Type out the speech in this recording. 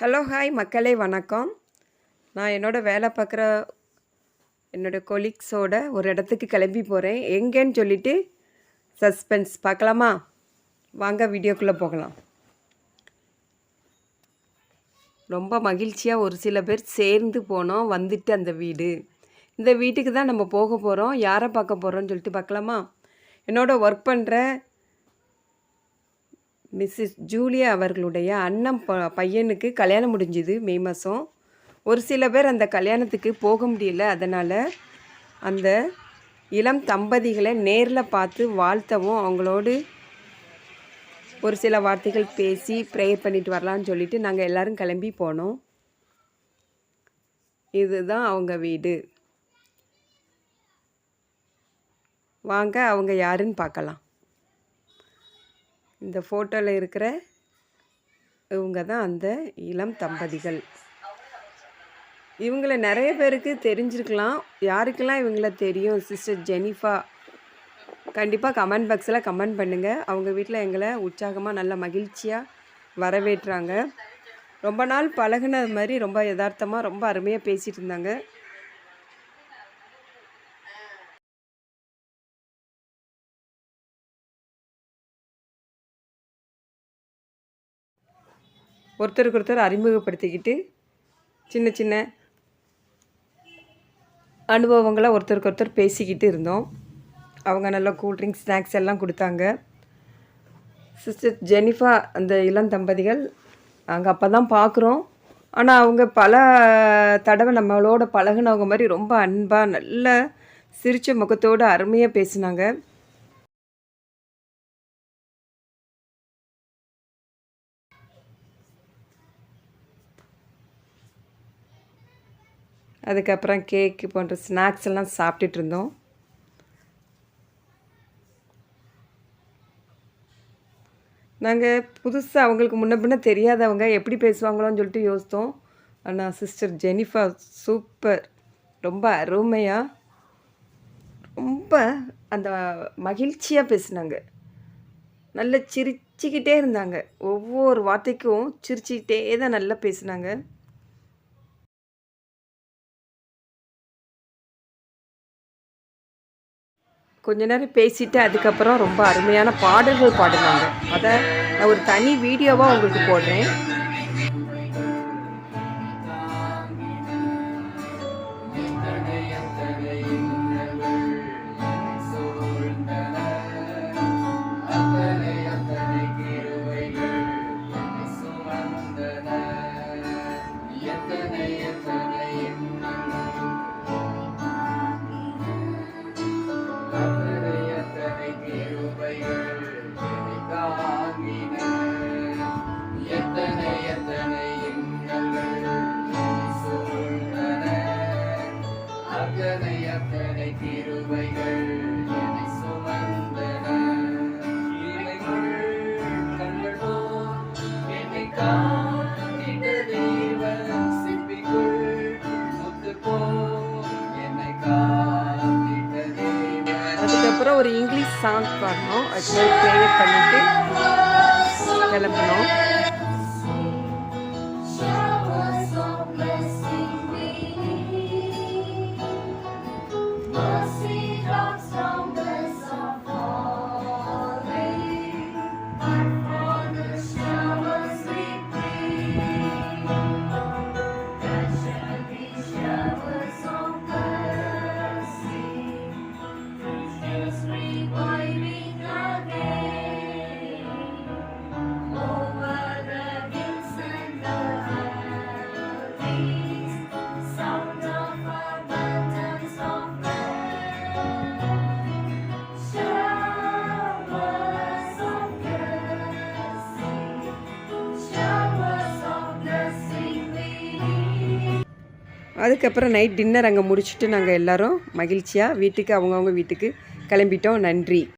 Hello hi மக்களே வணக்கம். நான் என்னோடய வேலை பார்க்குற என்னோடய கொலீக்ஸோட ஒரு இடத்துக்கு கிளம்பி போகிறேன் எங்கேன்னு சொல்லிட்டு சஸ்பென்ஸ் பார்க்கலாமா? வாங்க வீடியோக்குள்ளே போகலாம். ரொம்ப மகிழ்ச்சியாக ஒரு சில பேர் சேர்ந்து போனோம் வந்துட்டு அந்த வீடு. இந்த வீட்டுக்கு தான் நம்ம போக போகிறோம் யாரை பார்க்க போகிறோம்னு சொல்லிட்டு பார்க்கலாமா? என்னோட ஒர்க் பண்ணுற மிஸ்ஸஸ் ஜூலியா அவர்களுடைய அண்ணன் ப பையனுக்கு கல்யாணம் முடிஞ்சுது மே மாதம் ஒரு சில பேர் அந்த கல்யாணத்துக்கு போக முடியல. அதனால் அந்த இளம் தம்பதிகளை நேரில் பார்த்து வாழ்த்தவும் அவங்களோடு ஒரு சில வார்த்தைகள் பேசி ப்ரேயர் பண்ணிட்டு வரலான்னு சொல்லிட்டு நாங்கள் எல்லோரும் கிளம்பி போனோம். இதுதான் அவங்க வீடு. வாங்க அவங்க யாருன்னு பார்க்கலாம். இந்த ஃபோட்டோவில் இருக்கிற இவங்க தான் அந்த இளம் தம்பதிகள். இவங்கள நிறைய பேருக்கு தெரிஞ்சிருக்கலாம். யாருக்கெல்லாம் இவங்கள தெரியும்? சிஸ்டர் ஜெனிஃபா கண்டிப்பாக கமெண்ட் பாக்ஸில் கமெண்ட் பண்ணுங்கள் அவங்க வீட்டில் எங்களை உற்சாகமாக நல்ல மகிழ்ச்சியாக வரவேற்றாங்க. ரொம்ப நாள் பழகுனது மாதிரி ரொம்ப யதார்த்தமாக ரொம்ப அருமையாக பேசிகிட்டு இருந்தாங்க. ஒருத்தருக்கு ஒருத்தர் அறிமுகப்படுத்திக்கிட்டு சின்ன சின்ன அனுபவங்களை ஒருத்தருக்கு ஒருத்தர் பேசிக்கிட்டு இருந்தோம். அவங்க நல்லா கூல்ட்ரிங்க்ஸ் ஸ்நாக்ஸ் எல்லாம் கொடுத்தாங்க. சிஸ்டர் ஜெனிஃபா அந்த இளம் தம்பதிகள் அங்கே அப்போ தான் பார்க்குறோம் ஆனால் அவங்க பல தடவை நம்மளோட பழகினவங்க மாதிரி ரொம்ப அன்பாக நல்ல சிரித்த முகத்தோடு அருமையாக பேசினாங்க. அதுக்கப்புறம் கேக்கு போன்ற ஸ்நாக்ஸ் எல்லாம் சாப்பிட்டுட்டு இருந்தோம். நாங்கள் புதுசாக அவங்களுக்கு முன்ன பின்ன தெரியாதவங்க எப்படி பேசுவாங்களோன்னு சொல்லிட்டு யோசித்தோம். ஆனால் சிஸ்டர் ஜெனிஃபா சூப்பர் ரொம்ப அருமையாக ரொம்ப அந்த மகிழ்ச்சியாக பேசினாங்க. நல்லா சிரிச்சுக்கிட்டே இருந்தாங்க. ஒவ்வொரு வார்த்தைக்கும் சிரிச்சுக்கிட்டே தான் நல்லா பேசினாங்க. கொஞ்ச நேரம் பேசிட்டு அதுக்கப்புறம் ரொம்ப அருமையான பாடல்கள் பாடினாங்க. அதை நான் ஒரு தனி வீடியோவாக உங்களுக்கு போடுறேன். அதுக்கப்புறம் ஒரு இங்கிலீஷ் சாங் பாடணும். அது ப்ரேயர் பண்ணிட்டு கிளம்பணும். அதுக்கப்புறம் நைட் டின்னர் அங்கே முடிச்சுட்டு நாங்கள் எல்லோரும் மகிழ்ச்சியாக வீட்டுக்கு அவங்கவுங்க வீட்டுக்கு கிளம்பிட்டோம். நன்றி.